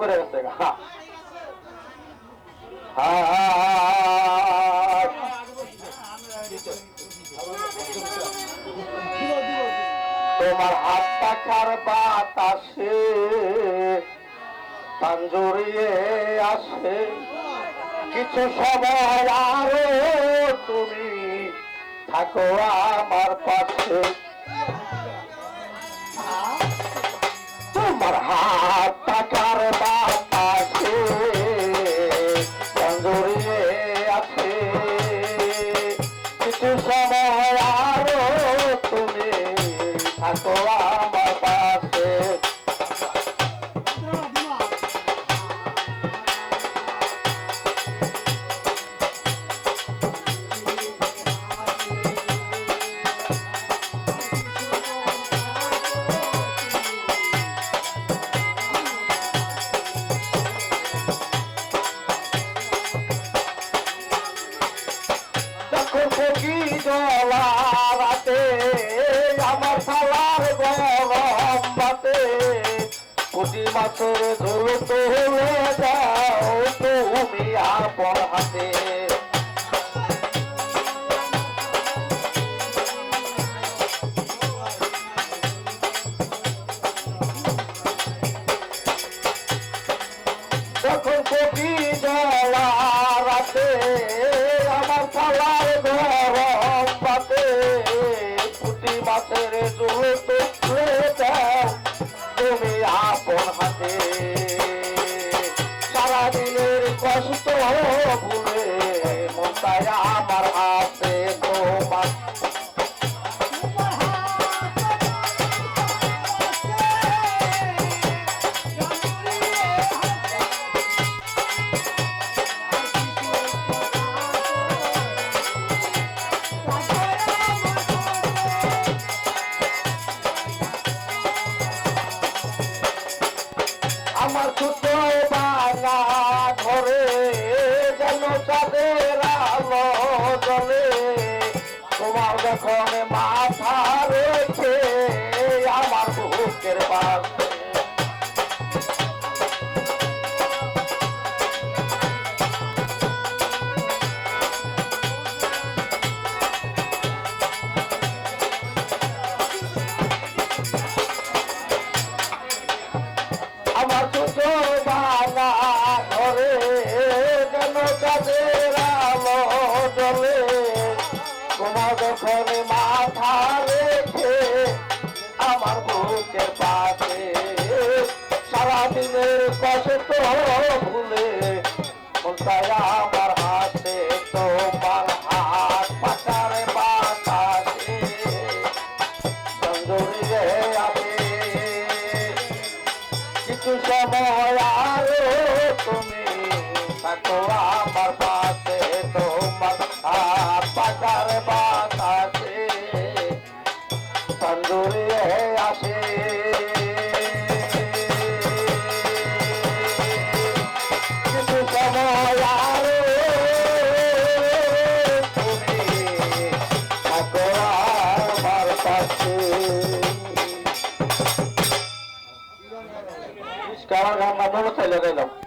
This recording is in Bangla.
করে। তোমার হাত টাকার বাতাসে তাঞ্জুরিয়ে আসে কিছু সময় আরও তুমি থাকো আমার পাশে। তোমার হাত টাকার বাতাসে জড়িয়ে আছে। কিছু সময় আরও তুমি থাকো আমার সালার গরম বাতে পুটি মাছের ঝোল তুলে যাও তুমি আপন হাতে। যখন কপি জলা রাতে পুটি মাসের জুল তুমি আপন হাতে। সারাদিনের কষ্ট আমার ছোট বাংলা ঘরে যেন চাঁদের আলো জলে তোমার যখন মাথা জলে তোমার যখন মাথা রেখে আমার বুকের পাশে সারাদিনের কষ্ট ভুলে কোনটায় আমার হাতে তোমার হাত পাকার বাতাসে? সঞ্জরিয়ে আছে কিছু সময় আরও তুমি থাকো আমার আসে আমরা মনে চাইলে গেলাম